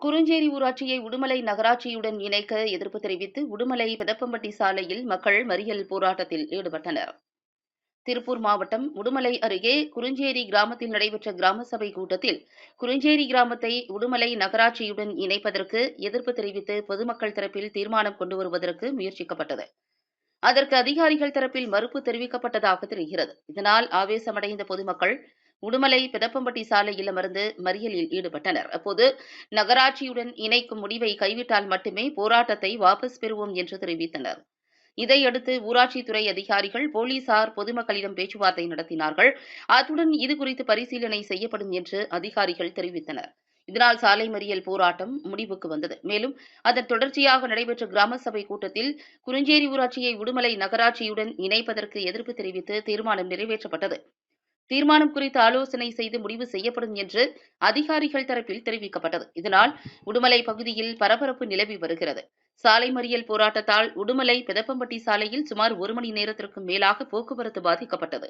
குறுஞ்சேரி ஊராட்சியை உடுமலை நகராட்சியுடன் இணைக்க எதிர்ப்பு தெரிவித்து உடுமலை பெதப்பம்பட்டி சாலையில் மக்கள் மறியல் போராட்டத்தில் ஈடுபட்டனர். திருப்பூர் மாவட்டம் உடுமலை அருகே குறிஞ்சேரி கிராமத்தில் நடைபெற்ற கிராம சபை கூட்டத்தில் குறிஞ்சேரி கிராமத்தை உடுமலை நகராட்சியுடன் இணைப்பதற்கு எதிர்ப்பு தெரிவித்து பொதுமக்கள் தரப்பில் தீர்மானம் கொண்டு வருவதற்கு முயற்சிக்கப்பட்டது. அதற்கு அதிகாரிகள் தரப்பில் மறுப்பு தெரிவிக்கப்பட்டதாக தெரிகிறது. இதனால் ஆவேசமடைந்த பொதுமக்கள் உடுமலை பெதப்பம்பட்டி சாலையில் அமர்ந்து மறியலில் ஈடுபட்டனர். அப்போது நகராட்சியுடன் இணைக்கும் முடிவை கைவிட்டால் மட்டுமே போராட்டத்தை வாபஸ் பெறுவோம் என்று தெரிவித்தனர். இதையடுத்து ஊராட்சித்துறை அதிகாரிகள் போலீசார் பொதுமக்களிடம் பேச்சுவார்த்தை நடத்தினார்கள். அத்துடன் இதுகுறித்து பரிசீலனை செய்யப்படும் என்று அதிகாரிகள் தெரிவித்தனர். இதனால் சாலை மறியல் போராட்டம் முடிவுக்கு வந்தது. மேலும் அதன் தொடர்ச்சியாக நடைபெற்ற கிராம சபை கூட்டத்தில் குறிஞ்சேரி ஊராட்சியை உடுமலை நகராட்சியுடன் இணைப்பதற்கு எதிர்ப்பு தெரிவித்து தீர்மானம் நிறைவேற்றப்பட்டது. தீர்மானம் குறித்து ஆலோசனை செய்து முடிவு செய்யப்படும் என்று அதிகாரிகள் தரப்பில் தெரிவிக்கப்பட்டது. இதனால் உடுமலை பகுதியில் பரபரப்பு நிலவி வருகிறது. சாலை மறியல் போராட்டத்தால் உடுமலை பெதப்பம்பட்டி சாலையில் சுமார் ஒரு மணி நேரத்திற்கும் மேலாக போக்குவரத்து பாதிக்கப்பட்டது.